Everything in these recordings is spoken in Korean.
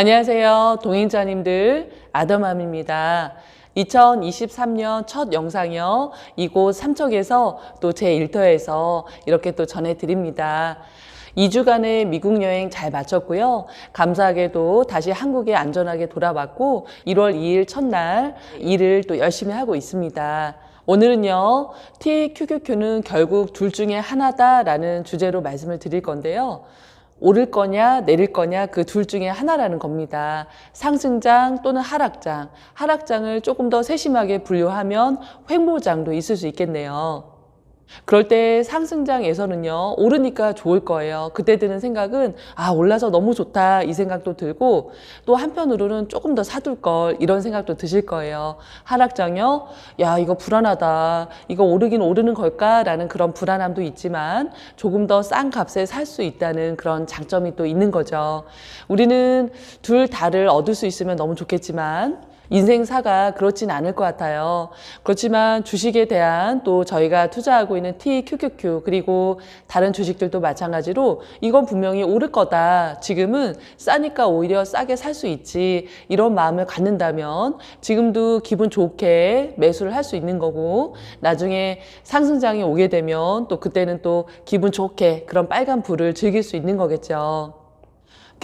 안녕하세요. 동행자님들 아더맘입니다. 2023년 첫 영상이요. 이곳 삼척에서 또 제 일터에서 이렇게 또 전해드립니다. 2주간의 미국 여행 잘 마쳤고요. 감사하게도 다시 한국에 안전하게 돌아왔고 1월 2일 첫날 일을 또 열심히 하고 있습니다. 오늘은요, TQQQ는 결국 둘 중에 하나다라는 주제로 말씀을 드릴 건데요. 오를 거냐 내릴 거냐 그 둘 중에 하나라는 겁니다. 상승장 또는 하락장. 하락장을 조금 더 세심하게 분류하면 횡보장도 있을 수 있겠네요. 그럴 때 상승장에서는요, 오르니까 좋을 거예요. 그때 드는 생각은, 아, 올라서 너무 좋다. 이 생각도 들고, 또 한편으로는 조금 더 사둘 걸, 이런 생각도 드실 거예요. 하락장요, 야, 이거 불안하다. 이거 오르긴 오르는 걸까 라는 그런 불안함도 있지만, 조금 더 싼 값에 살 수 있다는 그런 장점이 또 있는 거죠. 우리는 둘 다를 얻을 수 있으면 너무 좋겠지만, 인생사가 그렇진 않을 것 같아요. 그렇지만 주식에 대한 또 저희가 투자하고 있는 TQQQ 그리고 다른 주식들도 마찬가지로 이건 분명히 오를 거다. 지금은 싸니까 오히려 싸게 살 수 있지. 이런 마음을 갖는다면 지금도 기분 좋게 매수를 할 수 있는 거고 나중에 상승장이 오게 되면 또 그때는 또 기분 좋게 그런 빨간 불을 즐길 수 있는 거겠죠.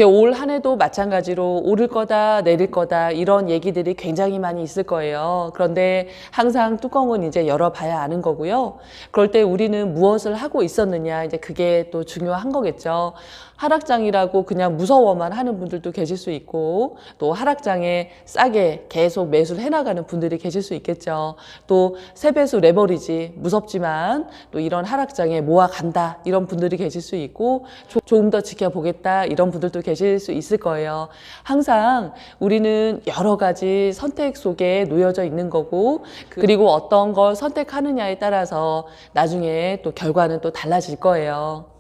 올 한 해도 마찬가지로 오를 거다, 내릴 거다, 이런 얘기들이 굉장히 많이 있을 거예요. 그런데 항상 뚜껑은 이제 열어봐야 아는 거고요. 그럴 때 우리는 무엇을 하고 있었느냐, 이제 그게 또 중요한 거겠죠. 하락장이라고 그냥 무서워만 하는 분들도 계실 수 있고, 또 하락장에 싸게 계속 매수를 해나가는 분들이 계실 수 있겠죠. 또 세배수 레버리지, 무섭지만 또 이런 하락장에 모아간다, 이런 분들이 계실 수 있고, 조, 조금 더 지켜보겠다, 이런 분들도 계실 수 있을 거예요. 항상 우리는 여러 가지 선택 속에 놓여져 있는 거고, 그리고 어떤 걸 선택하느냐에 따라서 나중에 또 결과는 또 달라질 거예요.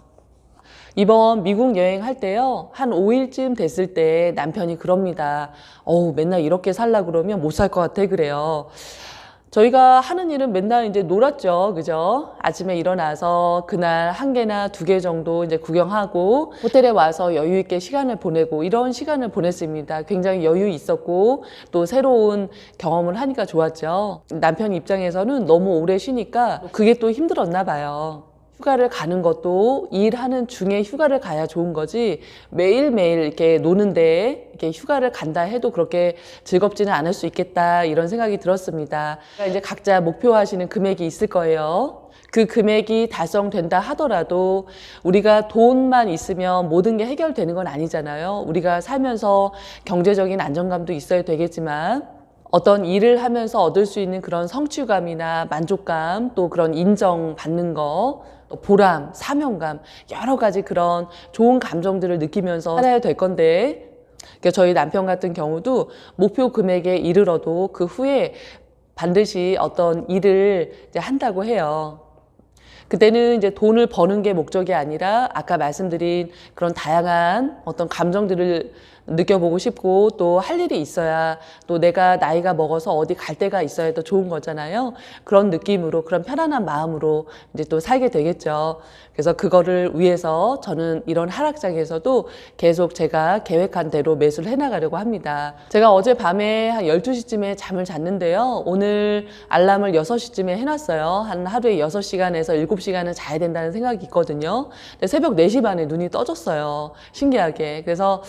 이번 미국 여행할 때요, 한 5일쯤 됐을 때 남편이 그럽니다. 어우, 맨날 이렇게 살라 그러면 못 살 것 같아, 그래요. 저희가 하는 일은 맨날 이제 놀았죠. 그죠? 아침에 일어나서 그날 한 개나 두 개 정도 이제 구경하고 호텔에 와서 여유 있게 시간을 보내고 이런 시간을 보냈습니다. 굉장히 여유 있었고 또 새로운 경험을 하니까 좋았죠. 남편 입장에서는 너무 오래 쉬니까 그게 또 힘들었나 봐요. 휴가를 가는 것도 일하는 중에 휴가를 가야 좋은 거지 매일매일 이렇게 노는데 이렇게 휴가를 간다 해도 그렇게 즐겁지는 않을 수 있겠다 이런 생각이 들었습니다. 그러니까 이제 각자 목표하시는 금액이 있을 거예요. 그 금액이 달성된다 하더라도 우리가 돈만 있으면 모든 게 해결되는 건 아니잖아요. 우리가 살면서 경제적인 안정감도 있어야 되겠지만 어떤 일을 하면서 얻을 수 있는 그런 성취감이나 만족감 또 그런 인정받는 거 보람, 사명감 여러 가지 그런 좋은 감정들을 느끼면서 살아야 될 건데 그러니까 저희 남편 같은 경우도 목표 금액에 이르러도 그 후에 반드시 어떤 일을 한다고 해요. 그때는 이제 돈을 버는 게 목적이 아니라 아까 말씀드린 그런 다양한 어떤 감정들을 느껴보고 싶고 또 할 일이 있어야 또 내가 나이가 먹어서 어디 갈 데가 있어야 더 좋은 거잖아요. 그런 느낌으로 그런 편안한 마음으로 이제 또 살게 되겠죠. 그래서 그거를 위해서 저는 이런 하락장에서도 계속 제가 계획한 대로 매수를 해나가려고 합니다. 제가 어제 밤에 한 12시쯤에 잠을 잤는데요. 오늘 알람을 6시쯤에 해놨어요. 한 하루에 6시간에서 7시간은 자야 된다는 생각이 있거든요. 근데 새벽 4시 반에 눈이 떠졌어요. 신기하게. 그래서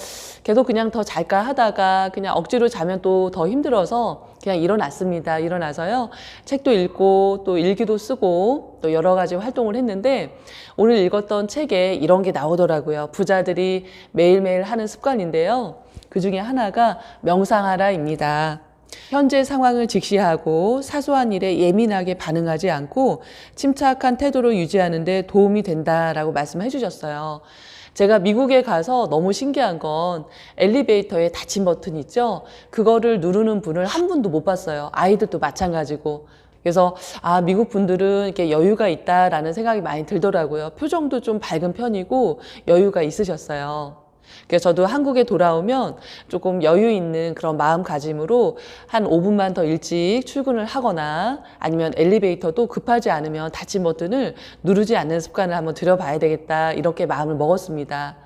계속 그냥 더 잘까 하다가 그냥 억지로 자면 또 더 힘들어서 그냥 일어났습니다. 일어나서요. 책도 읽고 또 일기도 쓰고 또 여러 가지 활동을 했는데 오늘 읽었던 책에 이런 게 나오더라고요. 부자들이 매일매일 하는 습관인데요. 그 중에 하나가 명상하라입니다. 현재 상황을 직시하고 사소한 일에 예민하게 반응하지 않고 침착한 태도를 유지하는 데 도움이 된다라고 말씀해 주셨어요. 제가 미국에 가서 너무 신기한 건 엘리베이터에 닫힌 버튼 있죠? 그거를 누르는 분을 한 분도 못 봤어요. 아이들도 마찬가지고. 그래서 아 미국 분들은 이렇게 여유가 있다라는 생각이 많이 들더라고요. 표정도 좀 밝은 편이고 여유가 있으셨어요. 그래서 저도 한국에 돌아오면 조금 여유 있는 그런 마음가짐으로 한 5분만 더 일찍 출근을 하거나 아니면 엘리베이터도 급하지 않으면 닫힌 버튼을 누르지 않는 습관을 한번 들여봐야 되겠다 이렇게 마음을 먹었습니다.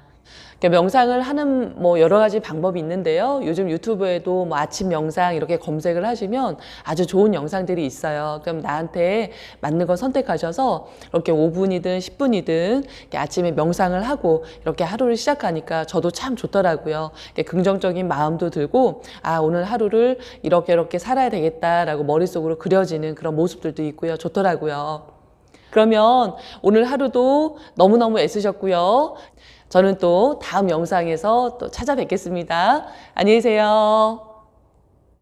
그러니까 명상을 하는 뭐 여러 가지 방법이 있는데요. 요즘 유튜브에도 뭐 아침 명상 이렇게 검색을 하시면 아주 좋은 영상들이 있어요. 그럼 나한테 맞는 거 선택하셔서 이렇게 5분이든 10분이든 아침에 명상을 하고 이렇게 하루를 시작하니까 저도 참 좋더라고요. 이렇게 긍정적인 마음도 들고 아 오늘 하루를 이렇게 이렇게 살아야 되겠다라고 머릿속으로 그려지는 그런 모습들도 있고요. 좋더라고요. 그러면 오늘 하루도 너무너무 애쓰셨고요. 저는 또 다음 영상에서 또 찾아뵙겠습니다. 안녕히 계세요.